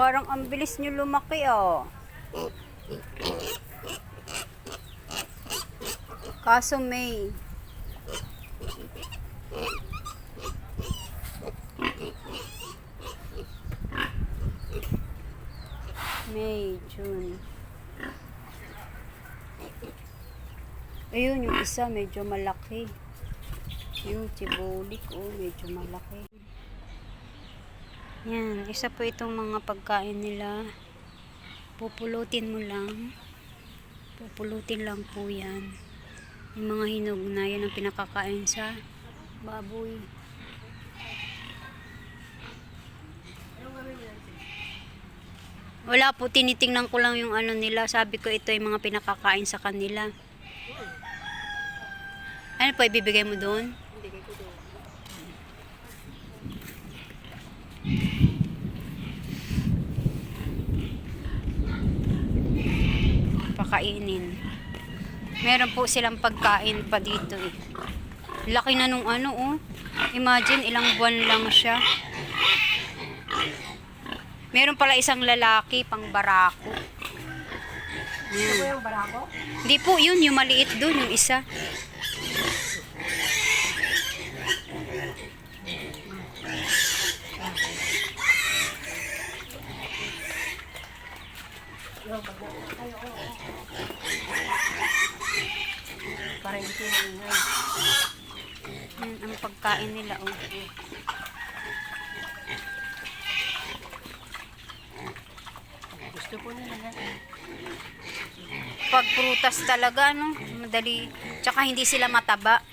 Parang ang bilis nyo lumaki oh. Kaso May. May, June. Ayun, yung isa medyo malaki. Yung tibulik, oh, medyo malaki. Yan, isa po itong mga pagkain nila. Pupulutin mo lang. Pupulutin lang po yan. Yung mga hinog na yan ang pinakakain sa baboy. Wala po, tinitingnan ko lang yung ano nila. Sabi ko ito yung mga pinakakain sa kanila. Ano po, ibibigay mo doon? Pakainin. Meron po silang pagkain pa dito eh. Laki na nung ano oh. Imagine ilang buwan lang siya. Meron pala isang lalaki pang barako. Ito yung barako? Hindi po, yun, yung maliit doon, yung isa. Para hindi ko maingay. Yan, ang pagkain nila, oh. Gusto po nila na. Pag prutas talaga, no? Madali. Tsaka hindi sila mataba.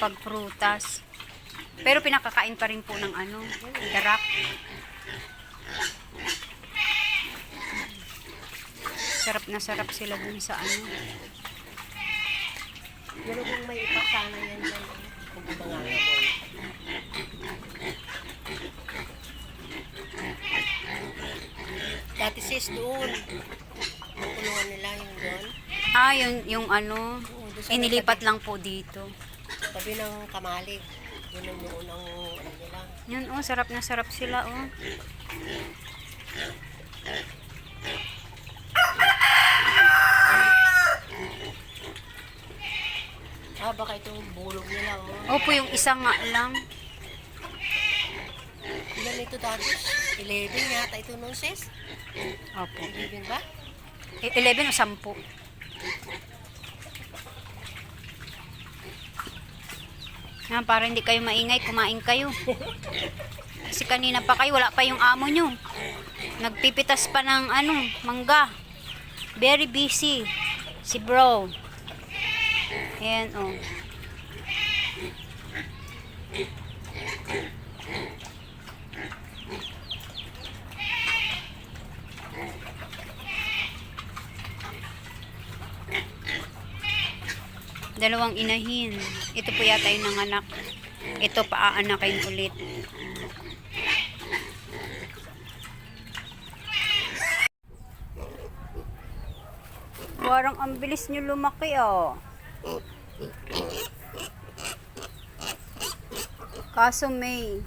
Pag prutas. Pero pinakakain pa rin po ng ano, darak. Sarap na sarap sila dun sa ano. Pero kung may ipasana yan yan. Kung mo. Dati sis doon. Kulungan nila yung doon. Ah, yung, yung ano, Oo, doon sa inilipat lang po dito. Tabi ng kamalig. Yun ang noon ang ano nila. Yan, oh, sarap na sarap sila, oh. Ah, baka itong bulog nila. Oh. Opo, yung isa nga lang. Ilan ito dati? 11 yata ito noon sis. Opo. 11 ba? E- 11 o 10? Yan, para hindi kayo maingay, kumain kayo. Kasi kanina pa kayo, wala pa yung amo nyo. Nagpipitas pa ng ano, mangga. Very busy. Si bro. Ayan, oh. Dalawang inahin. Ito po yata yung nanganak. Ito paaanakin ulit. Parang ang bilis nyo lumaki oh. Kaso May.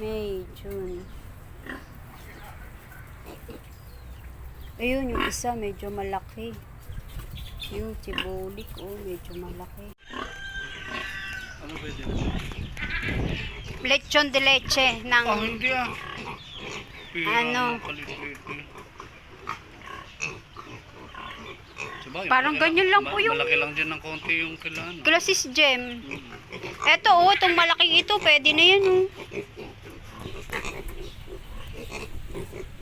May, June. Ayun, yung isa medyo malaki. Yung tibulik, oh, medyo malaki. Ano pwede na? Lechon de leche ng... Ah, hindi ah. Ano? Sabagay, Parang ganyan lang po yung- Malaki lang dyan ng konti yung kailangan. Glacis gem. Eto, oh, itong malaking ito, pwede na yan, oh.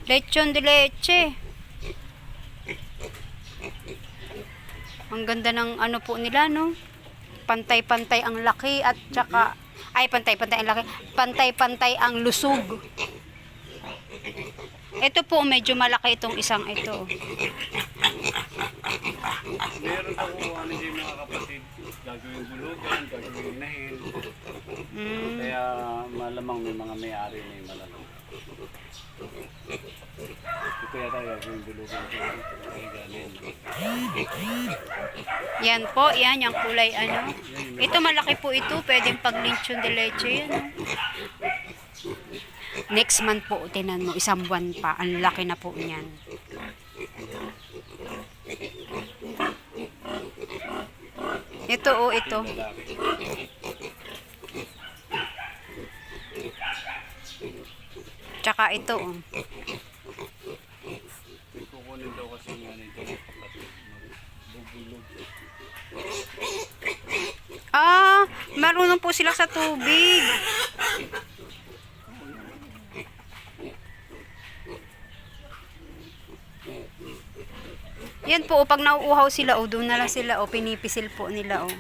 Lechon de leche. Ang ganda ng ano po nila, no? Pantay-pantay ang laki at tsaka ay pantay-pantay ang laki. Pantay-pantay ang lusog. Ito po medyo malaki itong isang ito. Meron kung ano yung mga kapatid. Gagawin bulugan, gagawin inahin. Mm. Kaya malamang may mga may-ari na yung malamang. Yan po, yan, yung kulay ano. Ito malaki po ito, pwedeng pag de leche yan. Next month po, tinan mo, isang buwan pa. Ang laki na po niyan. Ito oh, ito. Tsaka ito oh. Kukunin daw kasi yung ano ito mga kapatid. Magbubulog. Ah, marunong po sila sa tubig. Yan po, oh, pag nauuhaw sila, o doon na lang sila, o pinipisil po nila, o.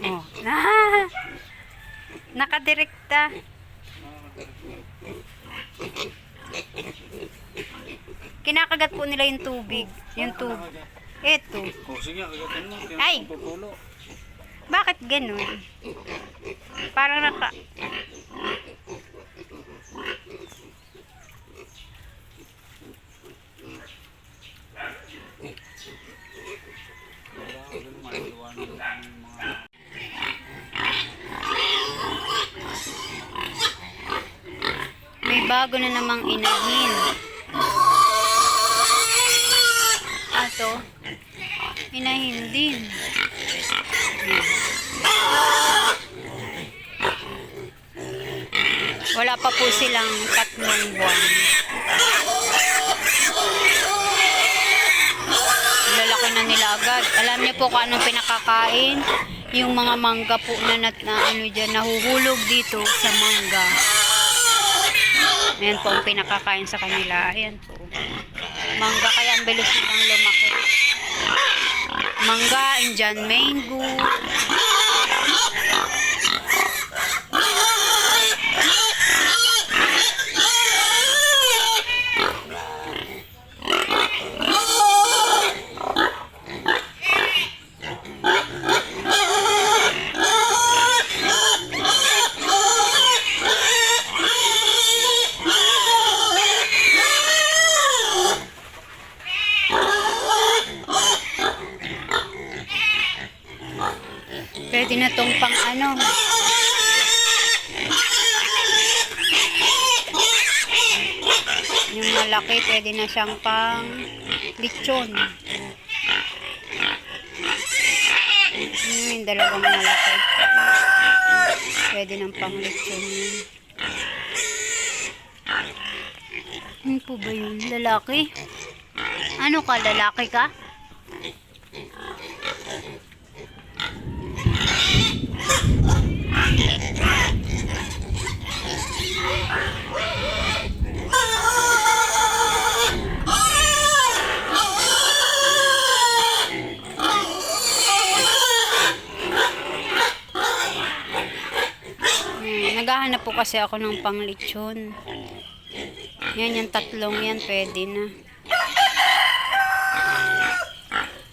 Oh. Ah, nakadirekta. Kinakagat po nila yung tubig. Yung tubig. Eto. Ay! Bakit ganun? Parang naka... Wala ka ganun, maiiwanan yung mga May bago na namang inahin. Ato, inahin din. Wala pa po silang tatlong buwan. Lalaki na nila agad. Alam niyo po kung anong pinakakain? Yung mga mangga po na, nat, na ano dyan, nahuhulog dito sa mangga. Ayan po ang pinakakain sa kanila. Ayan po. Mangga kaya ang bilis nilang lumaki. Mangga, Indian mango. Pwede na tong pang ano. Yung malaki, pwede na siyang pang lechon. Yun, yung dalawang malaki. Pwede ng pang lechon yun. Ano po ba yun? Lalaki? Ano ka? Lalaki ka? Naghahanap po kasi ako ng panglitsyon. Yan, yung tatlong yan, pwede na.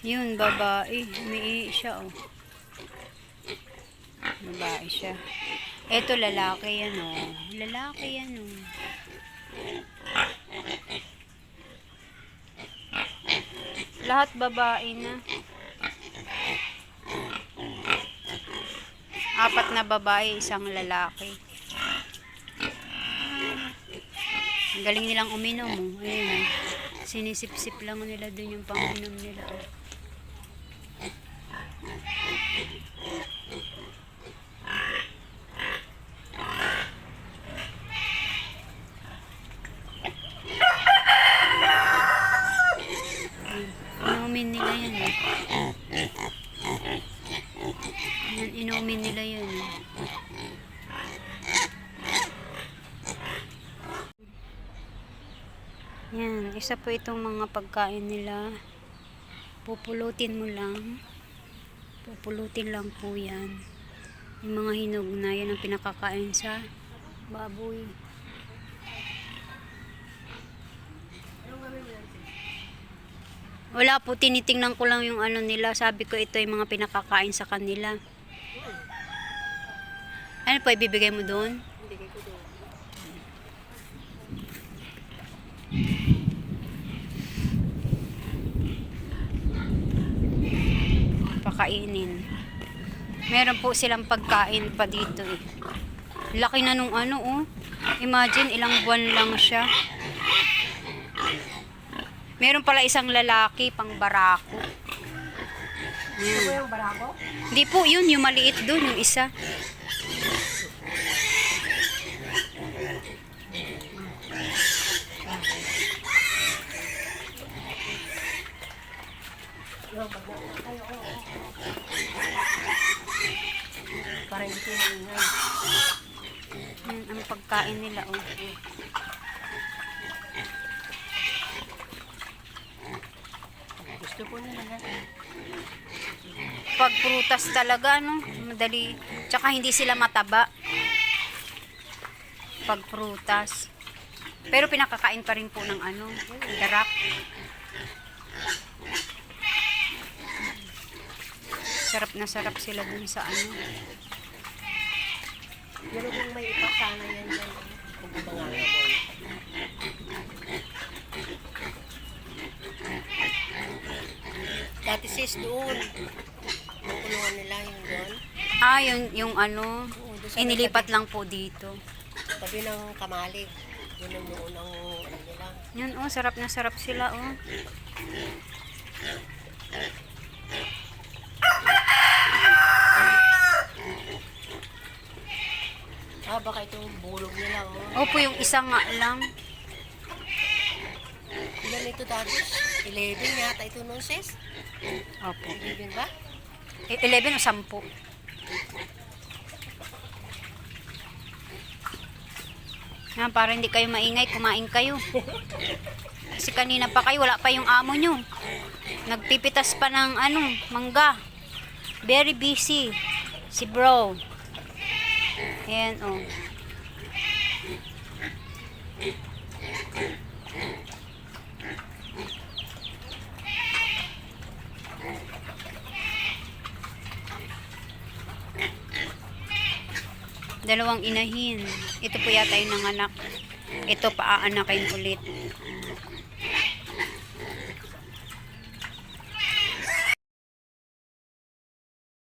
Yun, babae. Umiihi siya, oh. Babae siya. Eto, lalaki yan, oh. Lalaki yan, oh. Lahat babae na. Apat na babae, isang lalaki. Ang galing nilang uminom, oh. Ayun, oh. Sinisip-sip lang nila dun yung panginom nila, oh. Inumin nila yan, eh. Yan, inumin nila yan, eh. Yan, isa po itong mga pagkain nila. Pupulutin mo lang. Pupulutin lang po yan. Yung mga hinog na yan ang pinakakain sa baboy. Wala po, tinitingnan ko lang yung ano nila. Sabi ko ito yung mga pinakakain sa kanila. Ano po, ibibigay mo doon? Bigay ko doon. Kakainin. Meron po silang pagkain pa dito eh. Laki na nung ano oh. Imagine ilang buwan lang siya. Meron pala isang lalaki pang barako. Po yung barako? Hindi po yun, yung maliit doon, yung isa. Kayo maingay. Hmm, ang pagkain nila oh. Gusto po nila. Pag prutas talaga, no? Madali. Tsaka hindi sila mataba. Pag prutas. Pero pinakakain pa rin po ng ano, darak. Sarap na sarap sila dun sa ano. Pero kung may ipasana yan yan, kung iba nga nga boy. Dati sis doon. Kulungan nila yung doon. Ah, yun, yung ano, Oo, doon sa inilipat lang po dito. Tabi ng kamalig. Yun ang noon ang ano nila. Yun, oh, sarap na sarap sila, oh. Ah, baka itong bulog nila. Oh. Opo, yung isa nga lang. Ilan ito dati? 11 yata ito noon sis. Opo. 11 ba? Eh, 11 o 10. Yan, para hindi kayo maingay, kumain kayo. Kasi kanina pa kayo, wala pa yung amo nyo. Nagpipitas pa ng ano, mangga. Very busy. Si bro. Ayan, oh. Dalawang inahin. Ito po yata yung nanganak. Ito paaanakin ulit.